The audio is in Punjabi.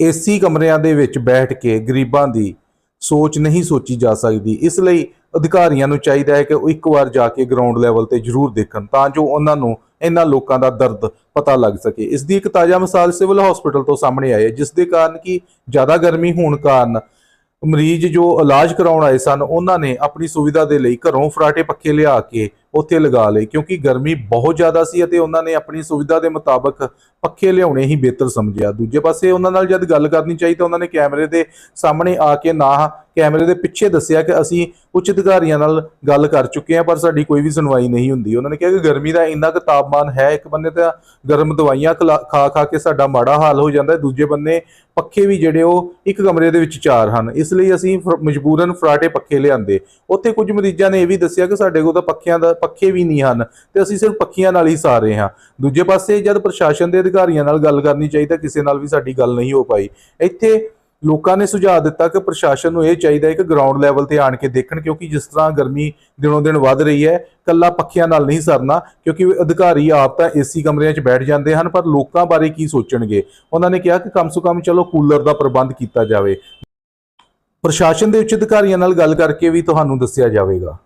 ਏਸੀ ਕਮਰਿਆਂ ਦੇ ਵਿੱਚ ਬੈਠ ਕੇ ਗਰੀਬਾਂ ਦੀ ਸੋਚ ਨਹੀਂ ਸੋਚੀ ਜਾ ਸਕਦੀ। ਇਸ ਲਈ ਅਧਿਕਾਰੀਆਂ ਨੂੰ ਚਾਹੀਦਾ ਹੈ ਕਿ ਉਹ ਇੱਕ ਵਾਰ ਜਾ ਕੇ ਗਰਾਊਂਡ ਲੈਵਲ ਤੇ ਜ਼ਰੂਰ ਦੇਖਣ ਤਾਂ ਜੋ ਉਹਨਾਂ ਨੂੰ ਇਹਨਾਂ ਲੋਕਾਂ ਦਾ ਦਰਦ ਪਤਾ ਲੱਗ ਸਕੇ। ਇਸ ਦੀ ਇੱਕ ਤਾਜ਼ਾ ਮਿਸਾਲ ਸਿਵਲ ਹਸਪੀਟਲ ਤੋਂ ਸਾਹਮਣੇ ਆਈ ਹੈ, ਜਿਸ ਦੇ ਕਾਰਨ ਕਿ ਜ਼ਿਆਦਾ ਗਰਮੀ ਹੋਣ ਕਾਰਨ ਮਰੀਜ਼ ਜੋ ਇਲਾਜ ਕਰਾਉਣ ਆਏ ਸਨ, ਉਹਨਾਂ ਨੇ ਆਪਣੀ ਸੁਵਿਧਾ ਦੇ ਲਈ ਘਰੋਂ ਫਰਾਟੇ ਪੱਖੇ ਲਿਆ ਕੇ ਉੱਥੇ ਲਗਾ ਲਏ, ਕਿਉਂਕਿ ਗਰਮੀ ਬਹੁਤ ਜ਼ਿਆਦਾ ਸੀ ਅਤੇ ਉਹਨਾਂ ਨੇ ਆਪਣੀ ਸੁਵਿਧਾ ਦੇ ਮੁਤਾਬਕ ਪੱਖੇ ਲਿਆਉਣੇ ਹੀ ਬਿਹਤਰ ਸਮਝਿਆ। ਦੂਜੇ ਪਾਸੇ ਉਹਨਾਂ ਨਾਲ ਜਦ ਗੱਲ ਕਰਨੀ ਚਾਹੀ ਤਾਂ ਉਹਨਾਂ ਨੇ ਕੈਮਰੇ ਦੇ ਸਾਹਮਣੇ ਆ ਕੇ ਨਾ ਕੈਮਰੇ ਦੇ ਪਿੱਛੇ ਦੱਸਿਆ ਕਿ ਅਸੀਂ ਉੱਚ ਅਧਿਕਾਰੀਆਂ ਨਾਲ ਗੱਲ ਕਰ ਚੁੱਕੇ ਹਾਂ, ਪਰ ਸਾਡੀ ਕੋਈ ਵੀ ਸੁਣਵਾਈ ਨਹੀਂ ਹੁੰਦੀ। ਉਹਨਾਂ ਨੇ ਕਿਹਾ ਕਿ ਗਰਮੀ ਦਾ ਇੰਨਾ ਕੁ ਤਾਪਮਾਨ ਹੈ, ਇੱਕ ਬੰਨੇ ਤਾਂ ਗਰਮ ਦਵਾਈਆਂ ਖਲਾ- ਖਾ ਖਾ ਕੇ ਸਾਡਾ ਮਾੜਾ ਹਾਲ ਹੋ ਜਾਂਦਾ ਹੈ, ਦੂਜੇ ਬੰਨੇ ਪੱਖੇ ਵੀ ਜਿਹੜੇ ਉਹ ਇੱਕ ਕਮਰੇ ਦੇ ਵਿੱਚ ਚਾਰ ਹਨ। ਇਸ ਲਈ ਅਸੀਂ ਫਰ- ਮਜਬੂਰਨ ਫਰਾਟੇ ਪੱਖੇ ਲਿਆਂਦੇ। ਉੱਥੇ ਕੁਝ ਮਰੀਜ਼ਾਂ ਨੇ ਇਹ ਵੀ ਦੱਸਿਆ ਕਿ ਸਾਡੇ ਕੋਲ ਤਾਂ ਪੱਖਿਆਂ ਦਾ, ਪੱਖੇ ਵੀ ਨਹੀਂ ਹਨ ਤੇ ਅਸੀਂ ਸਿਰਫ ਪੱਖੀਆਂ ਨਾਲ ਹੀ ਸਾਰ ਰਹੇ ਹਾਂ। ਦੂਜੇ ਪਾਸੇ ਜਦ ਪ੍ਰਸ਼ਾਸਨ ਦੇ ਅਧਿਕਾਰੀਆਂ ਨਾਲ ਗੱਲ ਕਰਨੀ ਚਾਹੀਦਾ ਕਿਸੇ ਨਾਲ ਵੀ ਸਾਡੀ ਗੱਲ ਨਹੀਂ ਹੋ ਪਾਈ। ਇੱਥੇ ਲੋਕਾਂ ਨੇ ਸੁਝਾਅ ਦਿੱਤਾ ਕਿ ਪ੍ਰਸ਼ਾਸਨ ਨੂੰ ਇਹ ਚਾਹੀਦਾ ਹੈ ਕਿ ਗਰਾਊਂਡ ਲੈਵਲ ਤੇ ਆਣ ਕੇ ਦੇਖਣ, ਕਿਉਂਕਿ ਜਿਸ ਤਰ੍ਹਾਂ ਗਰਮੀ ਦਿਨੋਂ ਦਿਨ ਵੱਧ ਰਹੀ ਹੈ, ਕੱਲਾ ਪੱਖਿਆਂ ਨਾਲ ਨਹੀਂ ਸਰਨਾ, ਕਿਉਂਕਿ ਅਧਿਕਾਰੀ ਆਪ ਤਾਂ ਏਸੀ ਕਮਰਿਆਂ 'ਚ ਬੈਠ ਜਾਂਦੇ ਹਨ, ਪਰ ਲੋਕਾਂ ਬਾਰੇ ਕੀ ਸੋਚਣਗੇ? ਉਹਨਾਂ ਨੇ ਕਿਹਾ ਕਿ ਕਮ ਸੋ ਕਮ ਚਲੋ ਕੂਲਰ ਦਾ ਪ੍ਰਬੰਧ ਕੀਤਾ ਜਾਵੇ। ਪ੍ਰਸ਼ਾਸਨ ਦੇ ਉੱਚ ਅਧਿਕਾਰੀਆਂ ਨਾਲ ਗੱਲ ਕਰਕੇ ਵੀ ਤੁਹਾਨੂੰ ਦੱਸਿਆ ਜਾਵੇਗਾ।